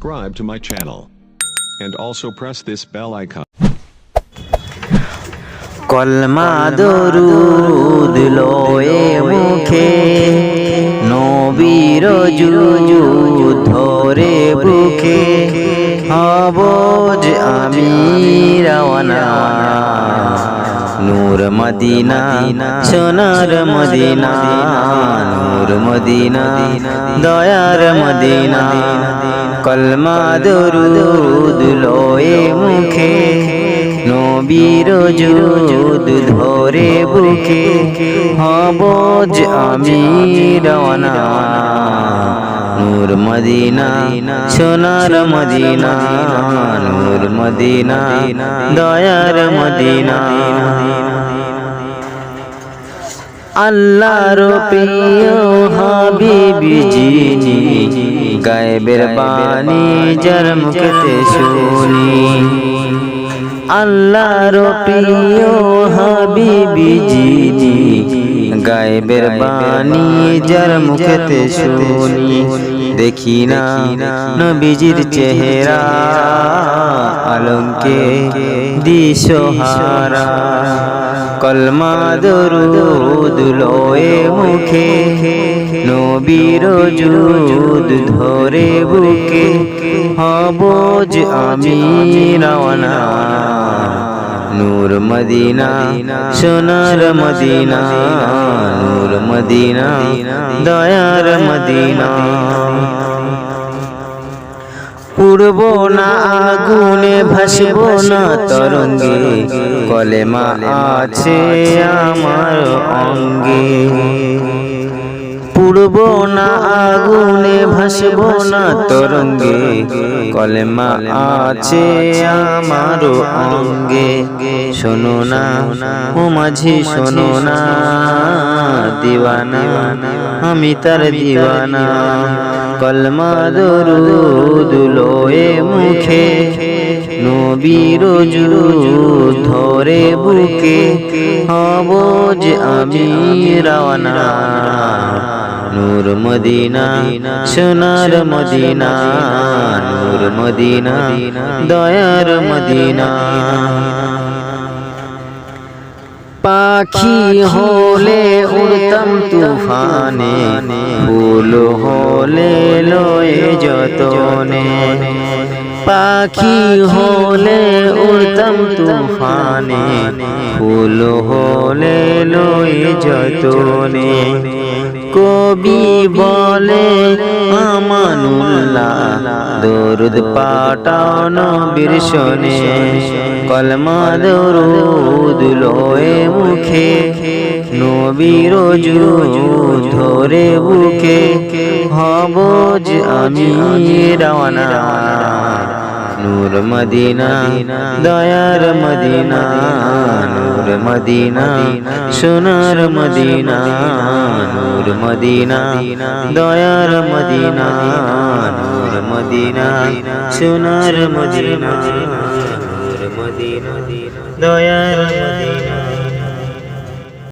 subscribe to my channel. And also press this bell icon. কলমা দরুদ লয়ে মুখে, নবীর জুজু ধরে বুকে, হবজ আমি রওনা নূর মদিনা, সোনার মদিনা, নূর মদিনা, দয়ার মদিনা কলমা দরুদ লয়ে মুখে, নবীর যুদ ধরে বুকে, হবজ আমি রওনা। নূর মদিনা, সোনার মদিনা, নূর মদিনা, দয়ার মদিনা। আল্লাহর প্রিয় হাবিবি জিনি গায়েবের বাণী যার মুখতে শুনি। আল্লাহর প্রিয় হাবিবি জিনি গায়েবের বাণী যার মুখতে শুনি। দেখি না নবীজির চেহারা আলমকে দিশহারা। কলমা দরুদ লয়ে মুখে। নবীর জুদ ধরে বুকে। হবজ আমি রওনা নূর মদিনা, সোনার মদিনা। নূর মদিনা, দয়ার মদিনা। পুড়ব না, আগুনে ভাসব না তরঙ্গে। কলেমা আছে আমার অঙ্গে। পুড়ব না, আগুনে ভাসব না তরঙ্গে। কলেমা আছে আমার অঙ্গে। শোনো না, ও মাঝি, শোনো না। দিওয়ানা, আমি তার দিওয়ানা। কলমা দরুদ লয়ে মুখে নবীর ধরে বুকে হবজ আমি রওনা। নূর মদিনা, সোনার মদিনা, নূর মদিনা, দয়ার মদিনা। পাখি হলে উড়তাম তুফানে, ফুল হলে লয়ে যতনে। পাখি হলে উড়তাম তুফানে, ফুল হলে লয়ে যতনে। কবি বলে, আমানুল্লাহ, দরুদ পাটানো বীরসনে কলমা দরুদ লয়ে মুখে নবীর ধরে বুকে, হবজ আমি রওনা। নূর মদিনা, দয়ার মদিনা, নূর মদিনা, সোনার মদিনা। নূর মদিনা দয়ার মদিনা নূর মদিনা সোনার মদিনা নূর মদিনা দয়ার মদিনা।